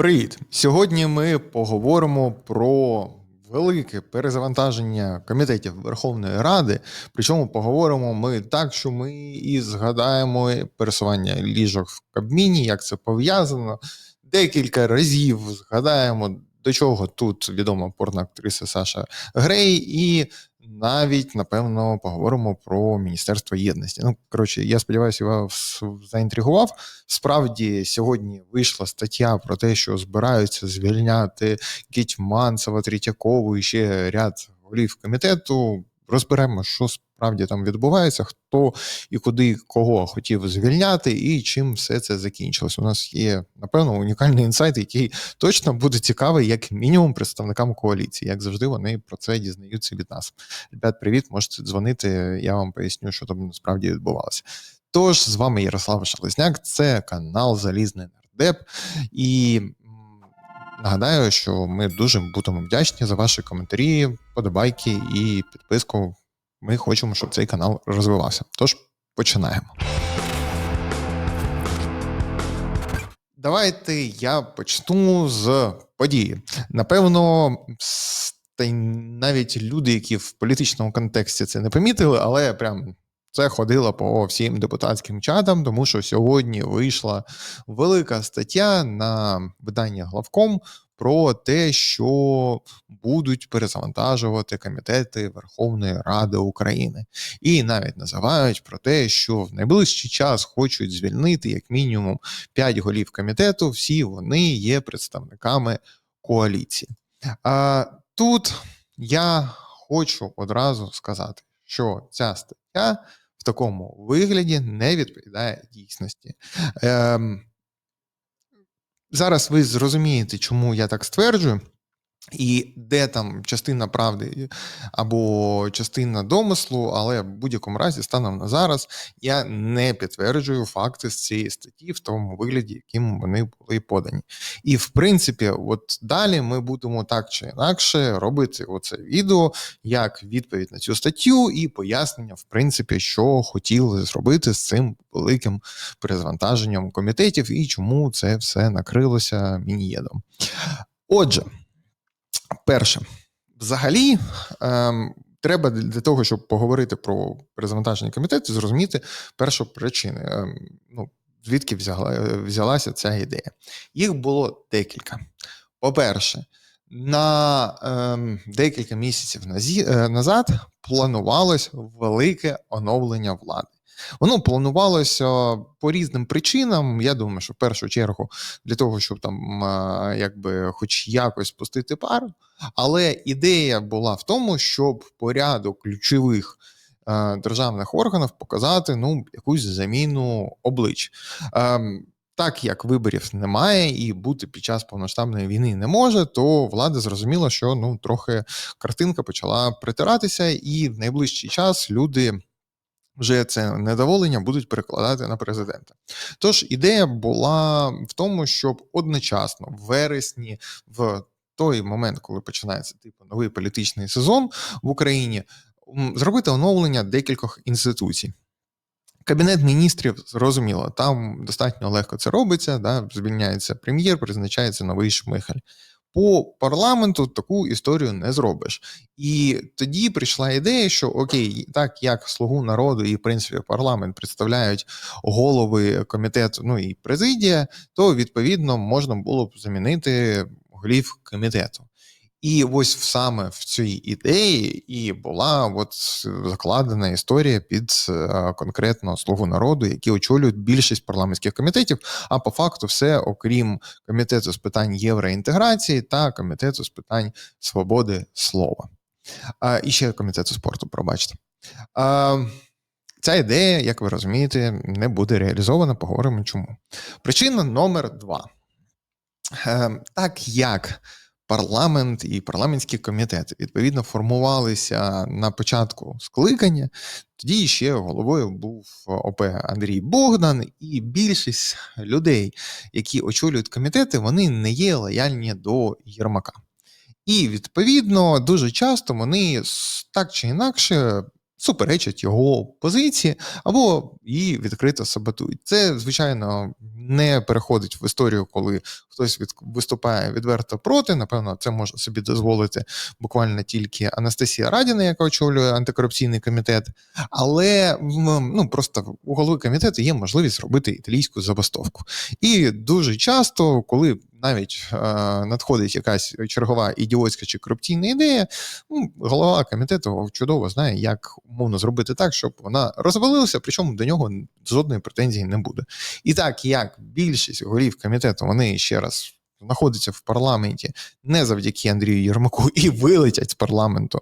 Привіт! Сьогодні ми поговоримо про велике перезавантаження комітетів Верховної Ради. Причому поговоримо ми так, що ми і згадаємо пересування ліжок в Кабміні, як це пов'язано. Декілька разів згадаємо, до чого тут відома порноактриса Саша Грей, і навіть напевно поговоримо про Міністерство єдності. Ну коротше, я сподіваюся, я вас заінтригував. Справді сьогодні вийшла стаття про те, що збираються звільняти Кітьманцева, Третьякову і ще ряд голів комітету. Розберемо, що справді там відбувається, хто і куди кого хотів звільняти, і чим все це закінчилось. У нас є напевно унікальний інсайт, який точно буде цікавий, як мінімум, представникам коаліції. Як завжди, вони про це дізнаються від нас. Ребят, привіт, можете дзвонити. Я вам поясню, що там насправді відбувалося. Тож з вами Ярослав Шелезняк, це канал Залізний Нардеп. І нагадаю, що ми дуже будемо вдячні за ваші коментарі, подобайки і підписку. Ми хочемо, щоб цей канал розвивався. Тож починаємо. Давайте я почну з події. Напевно, та й навіть люди, які в політичному контексті це не помітили, але прям це ходило по всім депутатським чатам, тому що сьогодні вийшла велика стаття на видання главком про те, що будуть перезавантажувати комітети Верховної Ради України, і навіть називають про те, що в найближчий час хочуть звільнити як мінімум 5 голів комітету. Всі вони є представниками коаліції. А тут я хочу одразу сказати, що ця стаття в такому вигляді не відповідає дійсності. Е, Зараз ви зрозумієте, чому я так стверджую. І де там частина правди або частина домислу, але в будь-якому разі, станом на зараз, я не підтверджую факти з цієї статті в тому вигляді, яким вони були подані. І в принципі, от далі ми будемо так чи інакше робити оце відео як відповідь на цю статтю і пояснення, в принципі, що хотіли зробити з цим великим перезвантаженням комітетів і чому це все накрилося мінієдом. Отже. Перше, взагалі, ем, треба для того, щоб поговорити про перезавантаження комітету, зрозуміти першу причину. Ем, ну, звідки взяла, взялася ця ідея. Їх було декілька. По-перше, на ем, декілька місяців е, назад планувалось велике оновлення влади. Воно планувалося по різним причинам. Я думаю, що в першу чергу для того, щоб там якби хоч якось спустити пару. Але ідея була в тому, щоб порядок ключових державних органів показати ну, якусь заміну облич. Ем, так як виборів немає і бути під час повноштабної війни не може, то влада зрозуміла, що ну трохи картинка почала притиратися, і в найближчий час люди вже це недоволення будуть перекладати на президента. Тож ідея була в тому, щоб одночасно в вересні, в той момент, коли починається типу новий політичний сезон в Україні, зробити оновлення декількох інституцій. Кабінет міністрів зрозуміло, там достатньо легко це робиться. Да, Звільняється прем'єр, призначається новий шмихаль. По парламенту таку історію не зробиш. І тоді прийшла ідея, що окей, так як слугу народу і в принципі парламент представляють голови комітету, ну і президія, то відповідно можна було б замінити голів комітету. І ось саме в цій ідеї і була от закладена історія під е, конкретно слугу народу, які очолюють більшість парламентських комітетів. А по факту, все, окрім комітету з питань євроінтеграції та комітету з питань свободи слова. А, І ще комітету спорту, пробачте. А, Ця ідея, як ви розумієте, не буде реалізована. Поговоримо чому. Причина номер два. Е, так як парламент і парламентські комітети відповідно формувалися на початку скликання. Тоді ще головою був ОП Андрій Богдан, і більшість людей, які очолюють комітети, вони не є лояльні до Єрмака. І відповідно дуже часто вони так чи інакше суперечать його позиції, або її відкрито саботують. Це, звичайно, не переходить в історію, коли хтось від, виступає відверто проти. Напевно, це може собі дозволити буквально тільки Анастасія Радіна, яка очолює антикорупційний комітет. Але ну просто у голови комітету є можливість робити італійську забастовку. І дуже часто, коли навіть е, надходить якась чергова ідіотська чи корупційна ідея, ну, голова комітету чудово знає, як умовно зробити так, щоб вона розвалилася, причому до нього жодної претензії не буде. І так як більшість голів комітету вони ще раз знаходяться в парламенті не завдяки Андрію Єрмаку і вилетять з парламенту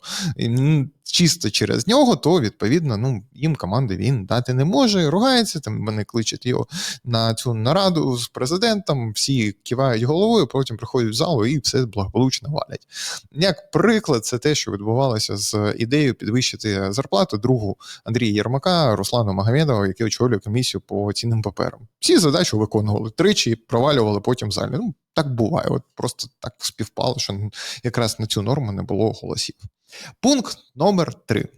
чисто через нього, то відповідно ну їм команди він дати не може. Ругається там. Вони кличуть його на цю нараду з президентом. Всі кивають головою, потім приходять в залу і все благополучно валять. Як приклад, це те, що відбувалося з ідеєю підвищити зарплату другу Андрія Єрмака, Руслану Магомедова, який очолює комісію по цінним паперам. Всі задачу виконували тричі, провалювали потім залі. Ну так буває. От просто так співпало, що якраз на цю норму не було голосів. Пункт номер три.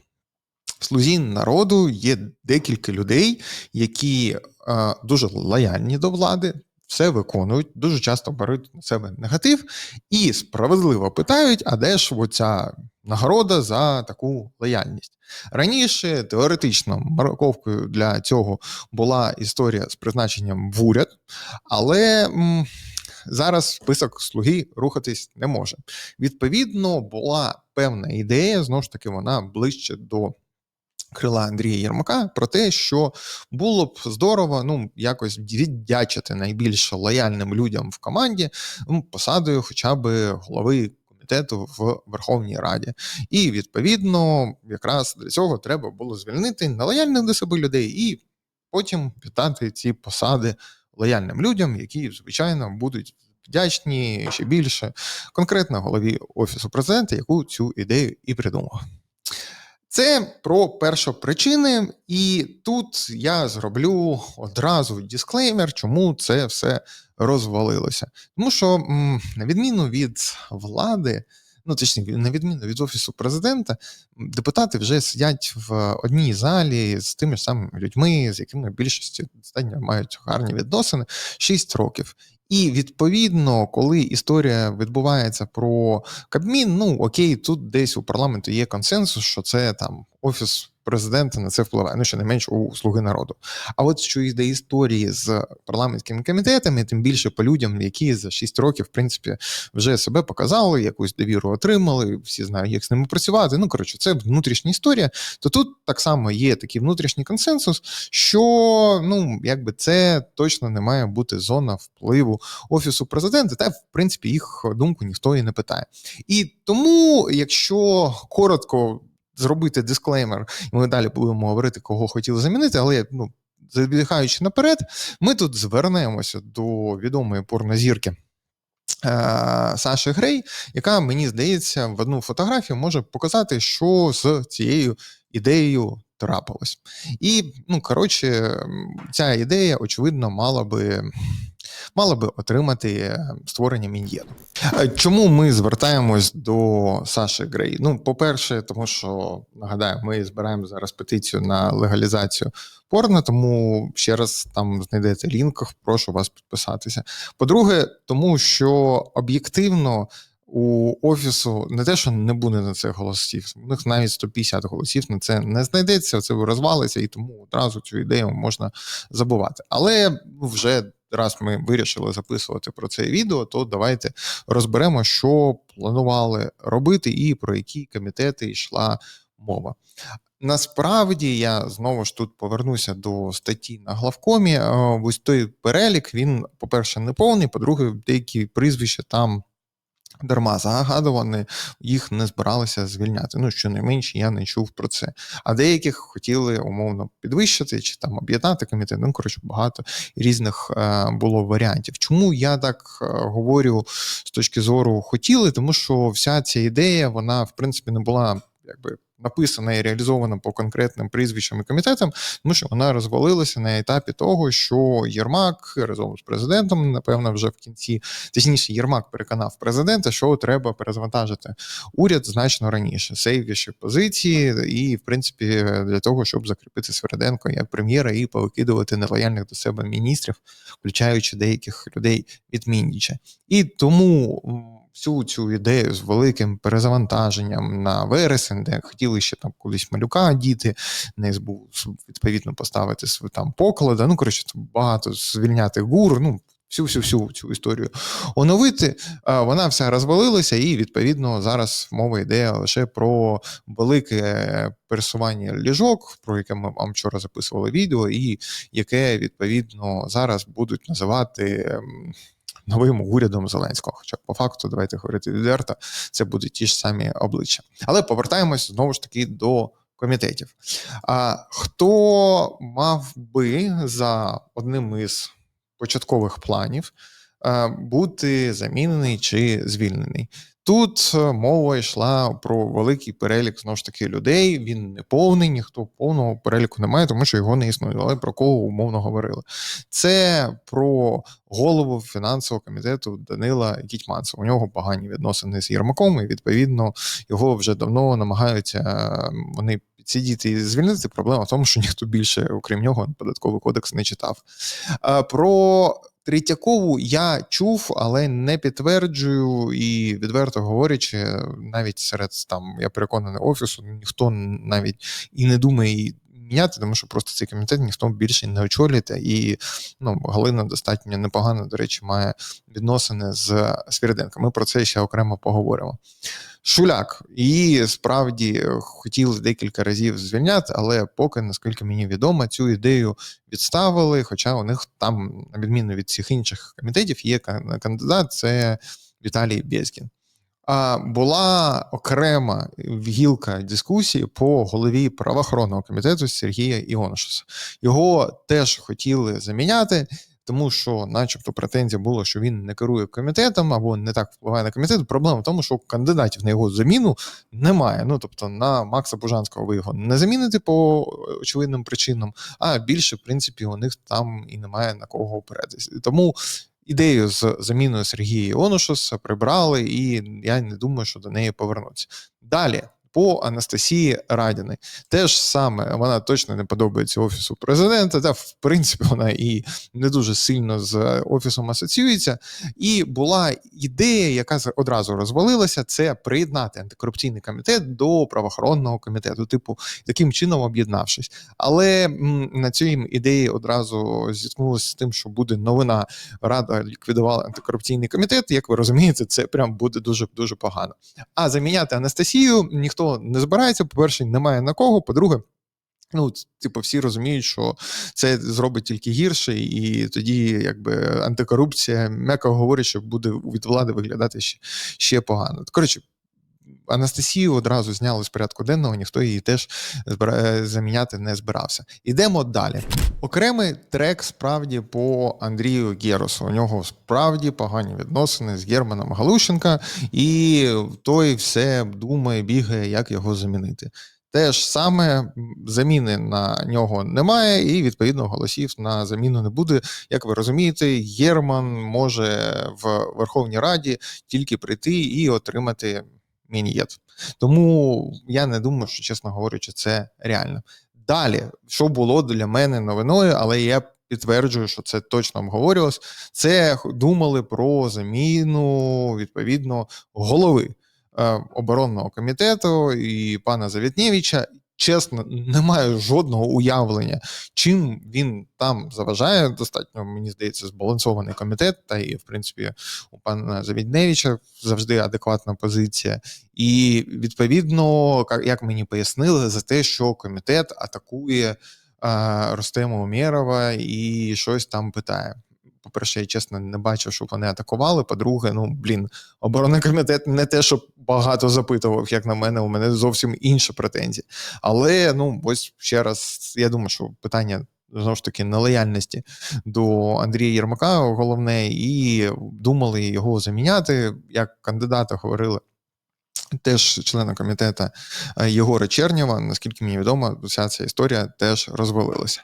В слузі народу є декілька людей, які е, дуже лояльні до влади, все виконують, дуже часто беруть на себе негатив і справедливо питають: а де ж оця нагорода за таку лояльність? Раніше теоретично морковкою для цього була історія з призначенням в уряд, але. М- зараз список слуги рухатись не може. Відповідно, була певна ідея, знову ж таки, вона ближче до. Крила Андрія Єрмака про те, що було б здорово ну якось віддячити найбільш лояльним людям в команді ну, посадою, хоча б голови комітету в Верховній Раді, і відповідно, якраз для цього треба було звільнити нелояльних до себе людей і потім віддати ці посади лояльним людям, які, звичайно, будуть вдячні ще більше конкретно голові Офісу президента, яку цю ідею і придумав. Це про першопричини, і тут я зроблю одразу дисклеймер, чому це все розвалилося. Тому що, на відміну від влади, ну точніше, на відміну від офісу президента, депутати вже сидять в одній залі з тими ж самими людьми, з якими більшості достатньо мають гарні відносини 6 років. І відповідно, коли історія відбувається про Кабмін, ну окей, тут десь у парламенту є консенсус, що це там офіс президента на це впливає, ну ще не менш у слуги народу. А от що йде історії з парламентськими комітетами, тим більше по людям, які за 6 років, в принципі, вже себе показали, якусь довіру отримали, всі знають, як з ними працювати. Ну коротше, це внутрішня історія. То тут так само є такий внутрішній консенсус, що ну якби це точно не має бути зона впливу офісу президента, та в принципі їх думку ніхто і не питає. І тому, якщо коротко зробити дисклеймер, і ми далі будемо говорити, кого хотіли замінити, але ну, забігаючи наперед, ми тут звернемося до відомої порнозірки. Е, Саші Грей, яка мені здається в одну фотографію може показати, що з цією ідеєю трапилось. І, ну коротше, ця ідея, очевидно, мала би мала би отримати е, створення мін'єну. Е, чому ми звертаємось до Саші Грей? Ну, по-перше, тому що нагадаю, ми збираємо зараз петицію на легалізацію порно, тому ще раз там знайдете лінк, прошу вас підписатися. По-друге, тому що об'єктивно. У офісу не те, що не буде на це голосів, у них навіть 150 голосів на це не знайдеться, це розвалиться, і тому одразу цю ідею можна забувати. Але вже раз ми вирішили записувати про це відео, то давайте розберемо, що планували робити, і про які комітети йшла мова. Насправді я знову ж тут повернуся до статті на главкомі. Ось той перелік він, по-перше, не повний, по-друге, деякі прізвища там дарма загадувані, їх не збиралися звільняти. Ну, щонайменше я не чув про це. А деяких хотіли умовно підвищити чи там об'єднати комітет. Ну, коротше, багато різних е, було варіантів. Чому я так е, говорю з точки зору хотіли? Тому що вся ця ідея, вона в принципі не була якби написана і реалізована по конкретним прізвищам і комітетам, тому що вона розвалилася на етапі того, що Єрмак разом з президентом, напевно, вже в кінці, точніше, Єрмак переконав президента, що треба перезвантажити уряд значно раніше, сейвіші позиції, і в принципі для того, щоб закріпити Свериденко як прем'єра і повикидувати нелояльних до себе міністрів, включаючи деяких людей від Міндіча. І тому всю цю ідею з великим перезавантаженням на вересень, де хотіли ще там колись малюка діти, не СБУ відповідно поставити там поклади. Ну коротше, багато звільняти гур. Ну всю всю цю історію оновити. Вона вся розвалилася, і відповідно зараз мова йде лише про велике пересування ліжок, про яке ми вам вчора записували відео, і яке відповідно зараз будуть називати. Новим урядом Зеленського. Хоча по факту, давайте говорити відверто, це будуть ті ж самі обличчя. Але повертаємось знову ж таки до комітетів. А хто мав би за одним із початкових планів бути замінений чи звільнений? Тут е, мова йшла про великий перелік знову ж таки людей. Він не повний, ніхто повного переліку немає, тому що його не існує. Але про кого умовно говорили? Це про голову фінансового комітету Данила Гітьманцева. У нього погані відносини з Єрмаком, і відповідно його вже давно намагаються ем, вони. Сидіти і звільнити проблема в тому, що ніхто більше, окрім нього, податковий кодекс не читав. Про Третьякову я чув, але не підтверджую і відверто говорячи, навіть серед там я переконаний офісу, ніхто навіть і не думає міняти, тому що просто цей комітет ніхто більше не очолює, і ну Галина достатньо непогано, до речі, має відносини з Свіриденко. Ми про це ще окремо поговоримо. Шуляк її справді хотіли декілька разів звільняти, але поки, наскільки мені відомо, цю ідею відставили. Хоча у них там, на відміну від всіх інших комітетів, є кандидат, це Віталій Безкін. Була окрема гілка дискусії по голові правоохоронного комітету Сергія Іонушаса. Його теж хотіли заміняти тому що, начебто, претензія була, що він не керує комітетом або не так впливає на комітет. Проблема в тому, що кандидатів на його заміну немає. Ну тобто на Макса Бужанського ви його не заміните по очевидним причинам, а більше, в принципі, у них там і немає на кого опиратися. Тому. Ідею з заміною Сергія Іонушаса прибрали, і я не думаю, що до неї повернуться. Далі по Анастасії Радіни. Теж саме вона точно не подобається офісу президента. Та в принципі вона і не дуже сильно з офісом асоціюється. І була ідея, яка одразу розвалилася: це приєднати антикорупційний комітет до правоохоронного комітету, типу таким чином об'єднавшись. Але на цій ідеї одразу зіткнулося з тим, що буде новина. Рада ліквідувала антикорупційний комітет. Як ви розумієте, це прям буде дуже дуже погано. А заміняти Анастасію ніхто ніхто не збирається. По перше, немає на кого. По-друге, ну типу, всі розуміють, що це зробить тільки гірше, і тоді, якби антикорупція, м'яко говорить, що буде від влади виглядати ще, ще погано. Коротше. Анастасію одразу зняли з порядку денного, ніхто її теж заміняти не збирався. Ідемо далі. Окремий трек справді по Андрію Геросу. У нього справді погані відносини з Германом Галущенка, і той все думає, бігає, як його замінити. Те ж саме заміни на нього немає, і відповідно голосів на заміну не буде. Як ви розумієте, Єрман може в Верховній Раді тільки прийти і отримати мінієт. Тому я не думаю, що чесно говорячи, це реально. Далі, що було для мене новиною, але я підтверджую, що це точно обговорювалось. Це думали про заміну відповідно голови е, оборонного комітету і пана Завітнєвича чесно, не маю жодного уявлення, чим він там заважає. Достатньо, мені здається, збалансований комітет, та і, в принципі, у пана Завідневича завжди адекватна позиція. І відповідно, як мені пояснили, за те, що комітет атакує Ростема Умєрова і щось там питає по-перше, я чесно не бачив, щоб вони атакували. По-друге, ну блін, оборонний комітет не те, що багато запитував, як на мене, у мене зовсім інші претензії. Але ну ось ще раз, я думаю, що питання. Знову ж таки, нелояльності до Андрія Єрмака головне, і думали його заміняти. Як кандидата говорили теж члена комітету е, Єгора Чернєва. Наскільки мені відомо, вся ця історія теж розвалилася.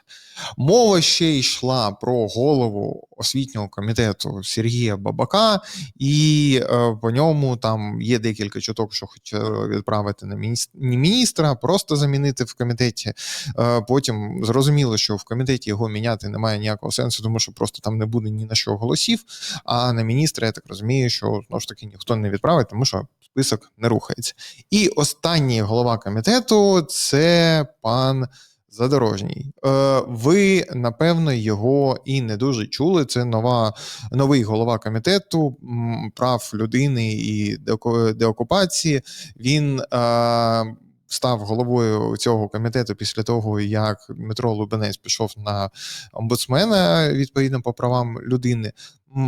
Мова ще йшла про голову освітнього комітету Сергія Бабака, і е, по ньому там є декілька чуток, що хотіли відправити на міністра, міністра, просто замінити в комітеті. Е, потім зрозуміло, що в комітеті його міняти немає ніякого сенсу, тому що просто там не буде ні на що голосів. А на міністра я так розумію, що знову ж таки ніхто не відправить, тому що список не рухається. І останній голова комітету це пан. Задорожній. Е, ви, напевно, його і не дуже чули. Це нова, новий голова комітету прав людини і деокупації. Він е, став головою цього комітету після того, як Дмитро Лубенець пішов на омбудсмена відповідно по правам людини.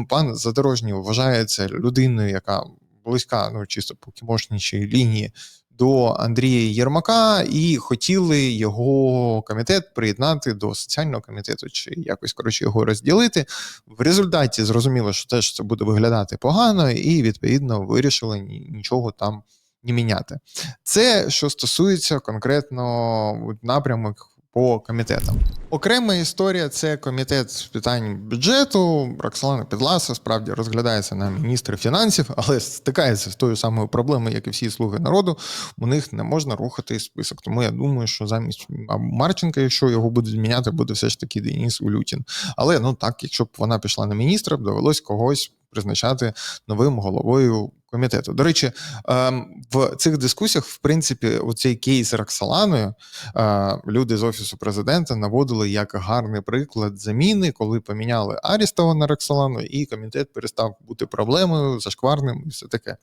Пан Задорожній вважається людиною, яка близька, ну чисто по кімошнічій лінії до Андрія Єрмака, і хотіли його комітет приєднати до соціального комітету, чи якось коротше його розділити. В результаті зрозуміло, що теж це буде виглядати погано, і відповідно вирішили нічого там не міняти. Це що стосується конкретно напрямок по комітетам. Окрема історія це комітет з питань бюджету. Роксолана Підласа справді розглядається на міністра фінансів, але стикається з тою самою проблемою, як і всі слуги народу. У них не можна рухати список. Тому я думаю, що замість Марченка, якщо його будуть зміняти, буде все ж таки Деніс Улютін. Але ну так, якщо б вона пішла на міністра, б довелось когось призначати новим головою комітету. До речі, ем, в цих дискусіях, в принципі, у цей кейс Роксоланою е, люди з офісу президента наводили як гарний приклад заміни, коли поміняли Арістова на Роксолану, і комітет перестав бути проблемою, зашкварним і все таке.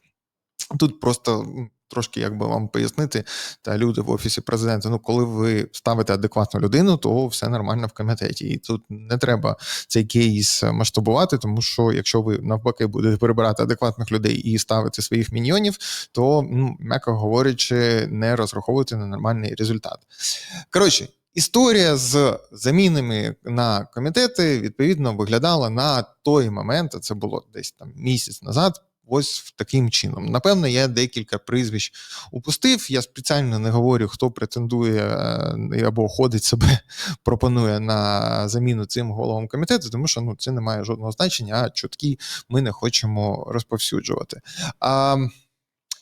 Тут просто трошки як би вам пояснити, та люди в офісі президента. Ну, коли ви ставите адекватну людину, то все нормально в комітеті. І тут не треба цей кейс масштабувати, тому що якщо ви навпаки будете перебирати адекватних людей і ставити своїх міньйонів, то ну, м'яко говорячи, не розраховувати на нормальний результат. Коротше. Історія з замінами на комітети відповідно виглядала на той момент, а це було десь там місяць назад, ось таким чином. Напевно, я декілька прізвищ упустив. Я спеціально не говорю, хто претендує е, або ходить себе, пропонує на заміну цим головам комітету, тому що ну це не має жодного значення, а чутки ми не хочемо розповсюджувати. А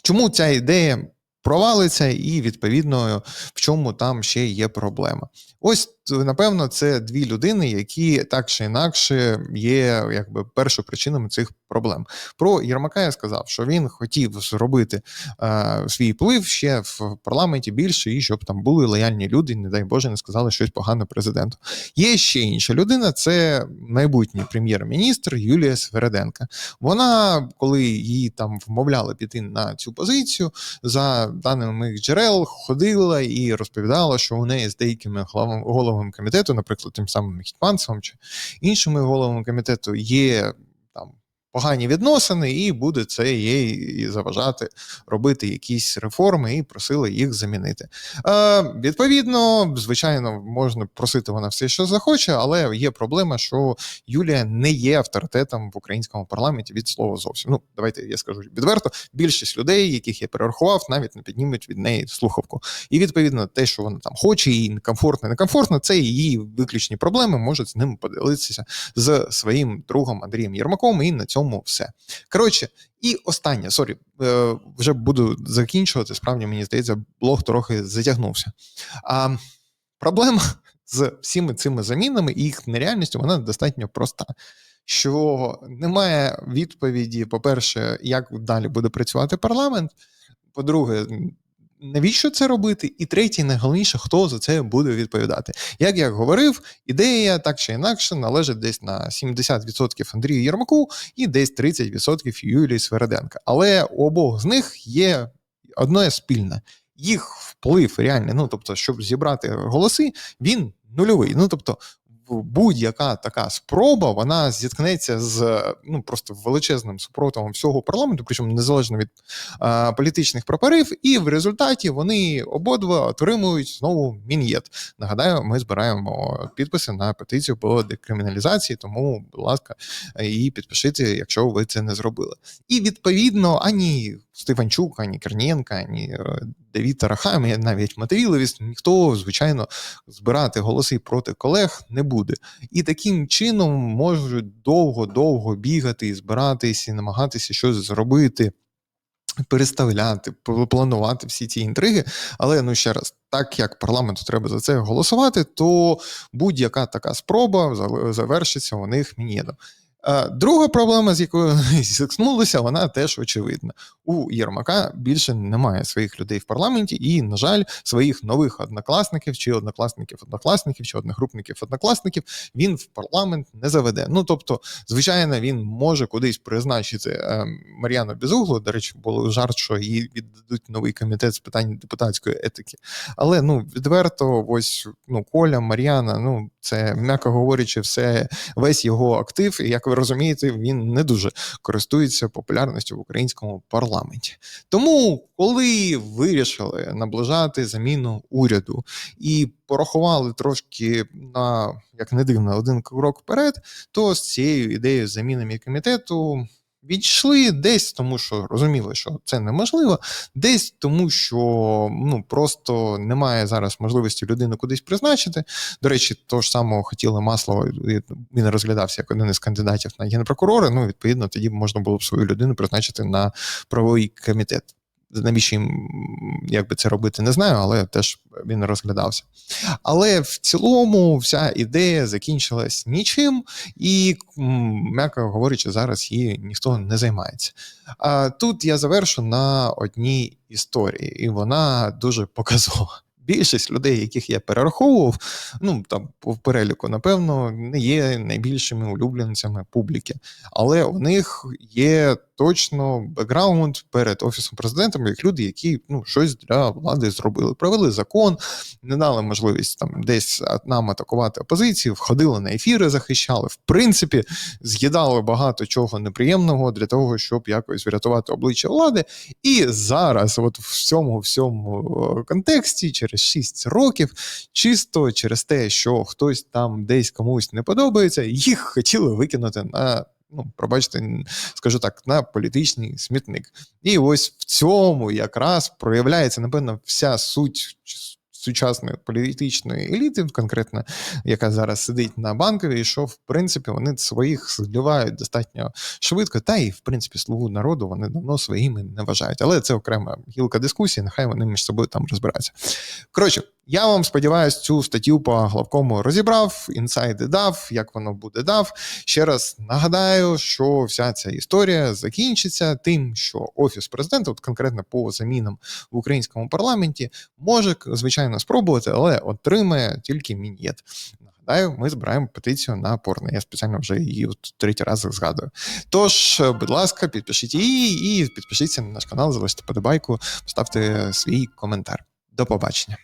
Чому ця ідея провалиться, і відповідно в чому там ще є проблема? Ось напевно, це дві людини, які так чи інакше є якби першопричинами цих проблем. Про Єрмака я сказав, що він хотів зробити е, свій вплив ще в парламенті більше, і щоб там були лояльні люди, не дай Боже, не сказали щось погане президенту. Є ще інша людина, це майбутній прем'єр-міністр Юлія Свереденка. Вона, коли її там вмовляли піти на цю позицію, за даними моїх джерел, ходила і розповідала, що у неї з деякими головами комітету, наприклад, тим самим Хітманцевим чи іншими головами комітету, є погані відносини, і буде це їй заважати робити якісь реформи і просили їх замінити. Е, Відповідно, звичайно, можна просити вона все, що захоче, але є проблема, що Юлія не є авторитетом в українському парламенті від слова зовсім. Ну, давайте я скажу відверто. Більшість людей, яких я перерахував, навіть не піднімуть від неї слухавку. І відповідно, те, що вона там хоче, і некомфортно, некомфортно, це її виключні проблеми. Можуть з ним поділитися з своїм другом Андрієм Єрмаком, і на цьому цьому все. Коротше, і останнє, сорі, е, вже буду закінчувати. Справді, мені здається, блог трохи затягнувся. А проблема з всіми цими замінами і їх нереальністю, вона достатньо проста. Що немає відповіді, по-перше, як далі буде працювати парламент. По-друге, навіщо це робити? І третє, найголовніше, хто за це буде відповідати. Як я говорив, ідея так чи інакше належить десь на 70% Андрію Єрмаку і десь 30% Юлії Свереденка. Але у обох з них є одне спільне. Їх вплив реальний, ну тобто, щоб зібрати голоси, він нульовий. Ну тобто, будь-яка така спроба вона зіткнеться з ну просто величезним супротивом всього парламенту, причому незалежно від а, політичних прапорів, і в результаті вони обидва отримують знову мін'єт. Нагадаю, ми збираємо підписи на петицію по декриміналізації, тому, будь ласка, і підпишіться, якщо ви це не зробили. І відповідно ані Стефанчук, ані Кернієнка, ані е, Давід Тарахам, навіть Матвіловість, ніхто, звичайно, збирати голоси проти колег не буде. І таким чином можуть довго-довго бігати і збиратись, і намагатися щось зробити. Переставляти, планувати всі ці інтриги, але ну ще раз, так як парламенту треба за це голосувати, то будь-яка така спроба завершиться у них мінєдом. Е, Друга проблема, з якою зіткнулися, вона теж очевидна. У Єрмака більше немає своїх людей в парламенті, і, на жаль, своїх нових однокласників, чи однокласників однокласників, чи одногрупників однокласників він в парламент не заведе. Ну тобто, звичайно, він може кудись призначити е, Мар'яну Безуглу. До речі, було жарт, що їй віддадуть новий комітет з питань депутатської етики. Але ну відверто, ось ну Коля, Мар'яна, ну це м'яко говорячи, все весь його актив. І як ви розумієте, він не дуже користується популярністю в українському парламенті. Тому, коли вирішили наближати заміну уряду і порахували трошки на як не дивно один крок вперед, то з цією ідеєю заміни комітету. Відійшли десь тому, що розуміли, що це неможливо, десь тому, що ну просто немає зараз можливості людину кудись призначити. До речі, того ж самого хотіли масло, він розглядався як один із кандидатів на генпрокурора. Ну, відповідно, тоді можна було б свою людину призначити на правовий комітет. Навіщо їм як би це робити, не знаю, але теж він розглядався. Але в цілому вся ідея закінчилась нічим, і, м'яко говорячи, зараз її ніхто не займається. А тут я завершу на одній історії, і вона дуже показова. Більшість людей, яких я перераховував, ну там по переліку, напевно, не є найбільшими улюбленцями публіки, але у них є точно бекграунд перед офісом президента, як люди, які ну щось для влади зробили, провели закон, не дали можливість там десь нам атакувати опозицію, входили на ефіри, захищали. В принципі, з'їдали багато чого неприємного для того, щоб якось врятувати обличчя влади. І зараз, от в цьому всьому е, контексті, через 6 років, чисто через те, що хтось там десь комусь не подобається, їх хотіли викинути на. Ну, пробачте, скажу так, на політичний смітник. І ось в цьому якраз проявляється, напевно, вся суть сучасної політичної еліти, конкретно, яка зараз сидить на банковій, і що в принципі вони своїх зливають достатньо швидко, та і в принципі слугу народу вони давно своїми не вважають. Але це окрема гілка дискусії, нехай вони між собою там розбираються. Коротше, я вам сподіваюся, цю статтю по главкому розібрав, інсайди дав, як воно буде дав. Ще раз нагадаю, що вся ця історія закінчиться тим, що офіс президента, от конкретно по замінам в українському парламенті, може звичайно спробувати, але отримає тільки мін'єт. Нагадаю, ми збираємо петицію на порно. Я спеціально вже її от третій раз згадую. Тож, будь ласка, підпишіть її і підпишіться на наш канал, залиште подобайку, поставте свій коментар. До побачення.